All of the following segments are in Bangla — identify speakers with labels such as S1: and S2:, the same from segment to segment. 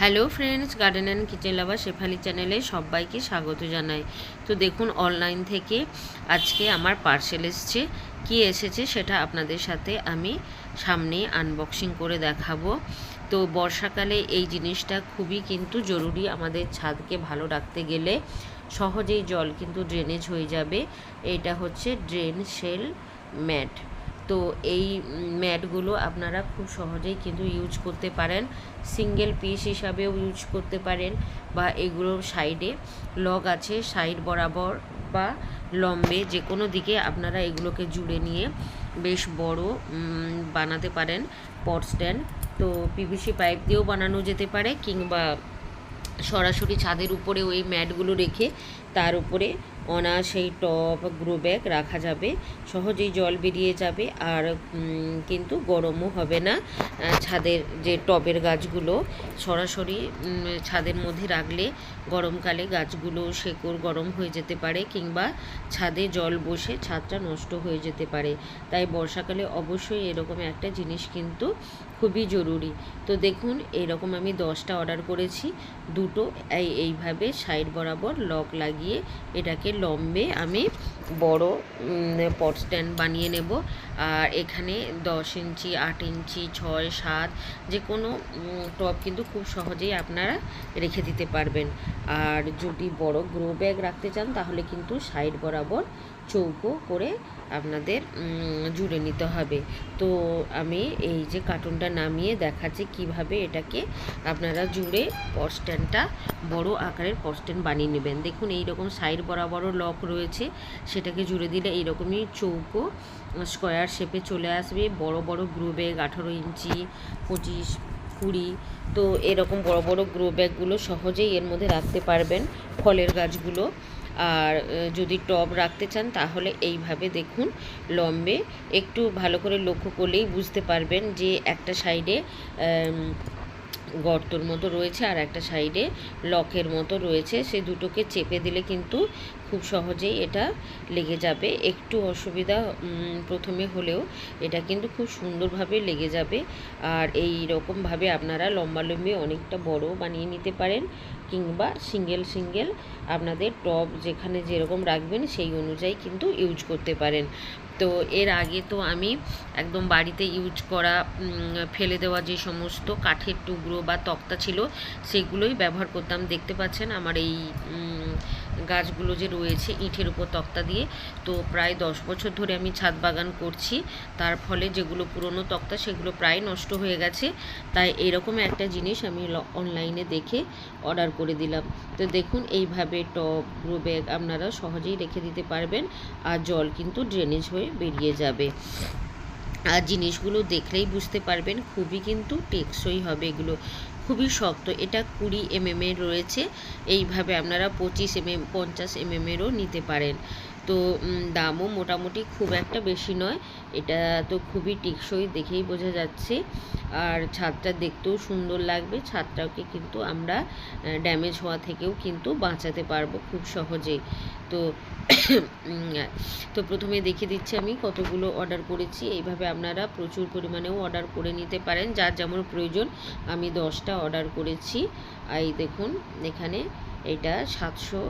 S1: Hello friends garden and kitchen lover Shefali চ্যানেলে সবাইকে স্বাগত জানাই। তো দেখুন অনলাইন থেকে আজকে আমার পার্সেল এসছে। কি এসেছে সেটা আপনাদের সাথে আমি সামনে আনবক্সিং করে দেখাবো। তো বর্ষাকালে এই জিনিসটা খুবই কিন্তু জরুরি আমাদের ছাদকে ভালো রাখতে গেলে। সহজেই জল কিন্তু ড্রেনেজ হয়ে যাবে। এটা হচ্ছে ড্রেন শেল ম্যাট তো এই ম্যাটগুলো আপনারা খুব সহজেই কিন্তু ইউজ করতে পারেন। সিঙ্গেল পিস হিসাবেও ইউজ করতে পারেন বা এগুলোর সাইডে লগ আছে সাইড বরাবর বা লম্বে যে কোনো দিকে আপনারা এগুলোকে জুড়ে নিয়ে বেশ বড় বানাতে পারেন পট স্ট্যান্ড তো পিভিসি পাইপ দিয়েও বানানো যেতে পারে কিংবা সরাসরি ছাদের উপরে ওই ম্যাটগুলো রেখে তার উপরে অনায়াসেই টব গ্রো ব্যাগ রাখা যাবে, সহজেই জল বেরিয়ে যাবে আর কিন্তু গরমও হবে না। ছাদের যে টবের গাছগুলো, সরাসরি ছাদের মধ্যে রাখলে গরমকালে গাছগুলো শেকড় গরম হয়ে যেতে পারে কিংবা ছাদে জল বসে ছাদটা নষ্ট হয়ে যেতে পারে। তাই বর্ষাকালে অবশ্যই এরকম একটা জিনিস কিন্তু খুবই জরুরি। তো দেখুন, এরকম আমি দশটা অর্ডার করেছি। দুটো এই, এইভাবে সাইড বরাবর লক লাগিয়ে এটাকে লম্বে আমি বড় পট স্ট্যান্ড বানিয়ে নেব। আর এখানে দশ ইঞ্চি, আট ইঞ্চি, ছয়, সাত, যে কোনো টপ কিন্তু খুব সহজেই আপনারা রেখে দিতে পারবেন। আর যদি বড় গ্রো ব্যাগ রাখতে চান, তাহলে কিন্তু সাইড বরাবর চৌকো করে আপনাদের জুড়ে নিতে হবে। তো আমি এই যে কার্টুনটা নামিয়ে দেখাচ্ছি কীভাবে এটাকে আপনারা জুড়ে পট স্ট্যান্ডটা বড় আকারের পট স্ট্যান্ড বানিয়ে নেবেন। দেখুন এই রকম সাইড বরাবরও লক রয়েছে। সেটাকে জুড়ে দিলে এইরকমই চৌকো স্কোয়ার শেপে চলে আসবে। বড় বড় গ্রো ব্যাগ আঠারো ইঞ্চি, পঁচিশ, কুড়ি, তো এরকম বড় বড় গ্রো ব্যাগগুলো সহজেই এর মধ্যে রাখতে পারবেন ফলের গাছগুলো। আর যদি টব রাখতে চান তাহলে এইভাবে দেখুন লম্বে একটু ভালো করে লক্ষ্য করলেই বুঝতে পারবেন যে একটা সাইডে গর্তর মতো রয়েছে আর একটা সাইডে লকের মতো রয়েছে। সে দুটোকে চেপে দিলে কিন্তু খুব সহজেই এটা লেগে যাবে। একটু অসুবিধা প্রথমে হলেও এটা কিন্তু খুব সুন্দরভাবে লেগে যাবে। আর এই রকমভাবে আপনারা লম্বালম্বি অনেকটা বড় বানিয়ে নিতে পারেন কিংবা সিঙ্গেল সিঙ্গেল আপনাদের টব যেখানে যেরকম রাখবেন সেই অনুযায়ী কিন্তু ইউজ করতে পারেন। তো এর আগে তো আমি একদম বাড়িতে ইউজ করা ফেলে দেওয়া যে সমস্ত কাঠের টুকরো বা তক্তা ছিল, সেগুলোই ব্যবহার করতাম। দেখতে পাচ্ছেন আমার এই গাছগুলো যে রয়েছে ইটের উপর তক্তা দিয়ে। তো প্রায় দশ বছর ধরে আমি ছাদ বাগান করছি। তার ফলে যেগুলো পুরনো তক্তা, সেগুলো প্রায় নষ্ট হয়ে গেছে। তাই এরকম একটা জিনিস আমি অনলাইনে দেখে অর্ডার করে দিলাম। তো দেখুন, এইভাবে টব, গ্রো ব্যাগ আপনারা সহজেই রেখে দিতে পারবেন আর জল কিন্তু ড্রেনেজ হয়ে বেরিয়ে যাবে। আর জিনিসগুলো দেখলেই বুঝতে পারবেন, খুবই কিন্তু টেকসই হবে এগুলো। খুবই শক্ত। এটা কুড়ি এমএম এর রয়েছে। এইভাবে আপনারা পঁচিশ এমএম পঞ্চাশ এমএম এরও নিতে পারেন। তো দামও মোটামুটি খুব একটা বেশি নয়। এটা তো খুবই টেকসই দেখেই বোঝা যাচ্ছে। আর ছাদটা দেখতেও সুন্দর লাগবে। ছাদটাকে কিন্তু আমরা ড্যামেজ হওয়া থেকেও কিন্তু বাঁচাতে পারব খুব সহজেই। তো তো প্রথমে দেখিয়ে দিচ্ছি আমি কতগুলো অর্ডার করেছি। এইভাবে আপনারা প্রচুর পরিমাণেও অর্ডার করে নিতে পারেন। যার যেমন প্রয়োজন, আমি দশটা অর্ডার করেছি। এই দেখুন, এখানে এটা সাতশো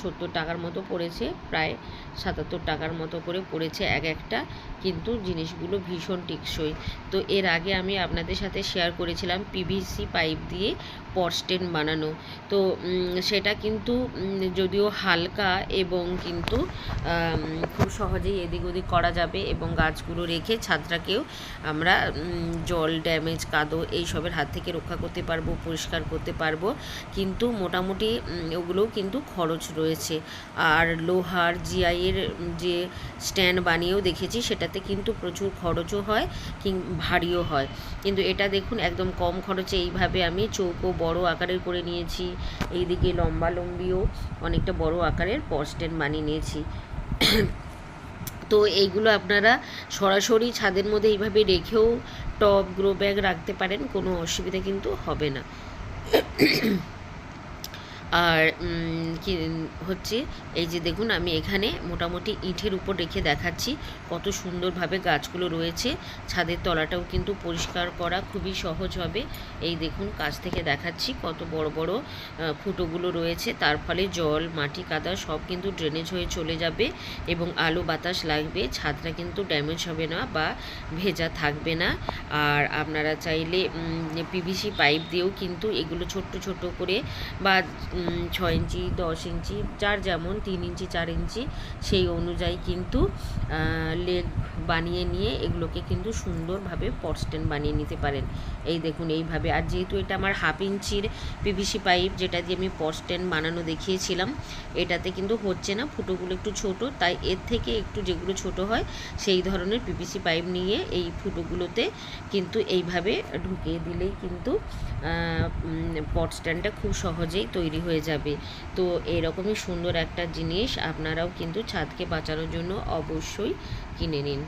S1: সত্তর টাকার মতো পড়েছে, প্রায় সাতাত্তর টাকার মতো করে পড়েছে এক একটা, কিন্তু জিনিসগুলো ভীষণ টেকসই। তো এর আগে আমি আপনাদের সাথে শেয়ার করেছিলাম পিভিসি পাইপ দিয়ে পটস্টেন বানানো। তো সেটা কিন্তু যদিও হালকা এবং কিন্তু খুব সহজেই এদিক ওদিক করা যাবে এবং গাছগুলো রেখে ছাদটাকেও আমরা জল ড্যামেজ কাদো এইসবের হাত থেকে রক্ষা করতে পারব, পরিষ্কার করতে পারব। কিন্তু মোটামুটি উম, ওগুলোও কিন্তু খরচ রয়েছে। আর লোহার জিআইয়ের যে স্ট্যান্ড বানিয়েও দেখেছি সেটাতে কিন্তু প্রচুর খরচও হয় কিং ভারীও হয়। কিন্তু এটা দেখুন একদম কম খরচে এইভাবে আমি চৌকো বড় আকারের করে নিয়েছি। এইদিকে লম্বা লম্বিও অনেকটা বড় আকারের পর স্ট্যান্ড বানিয়ে নিয়েছি। তো এইগুলো আপনারা সরাসরি ছাদের মধ্যে এইভাবে রেখেও টপ গ্রো ব্যাগ রাখতে পারেন কোনো অসুবিধা কিন্তু হবে না। আর কি, হচ্ছে, এই যে দেখুন, আমি এখানে মোটামুটি ইটের উপর রেখে দেখাচ্ছি কত সুন্দরভাবে গাছগুলো রয়েছে। ছাদের তলাটাও কিন্তু পরিষ্কার করা খুবই সহজ হবে। এই দেখুন, কাছ থেকে দেখাচ্ছি কত বড় বড় ফুটোগুলো রয়েছে। তার ফলে জল, মাটি, কাদা সব কিন্তু ড্রেনেজ হয়ে চলে যাবে এবং আলো, বাতাস লাগবে। ছাদটা কিন্তু ড্যামেজ হবে না বা ভেজা থাকবে না। আর আপনারা চাইলে পিভিসি পাইপ দিয়েও কিন্তু এগুলো ছোট্ট ছোট করে বা ছয় ইঞ্চি, দশ ইঞ্চি, যার যেমন তিন ইঞ্চি, চার ইঞ্চি, সেই অনুযায়ী কিন্তু লেগ বানিয়ে নিয়ে এগুলোকে কিন্তু সুন্দরভাবে পট স্ট্যান্ড বানিয়ে নিতে পারেন। এই দেখুন, এইভাবে। আর যেহেতু এটা আমার হাফ ইঞ্চির পিভিসি পাইপ, যেটা দিয়ে আমি পট স্ট্যান্ড বানানো দেখিয়েছিলাম, এটাতে কিন্তু হচ্ছে না। ফুটোগুলো একটু ছোট, তাই এর থেকে একটু যেগুলো ছোট হয়, সেই ধরনের পিভিসি পাইপ নিয়ে এই ফুটোগুলোতে কিন্তু এইভাবে ঢুকিয়ে দিলেই কিন্তু পট স্ট্যান্ডটা খুব সহজেই তৈরি হয়ে যাবে। তো এরকমই সুন্দর একটা জিনিস আপনারাও কিন্তু ছাদকে বাঁচানোর জন্য অবশ্যই কিনে নিন।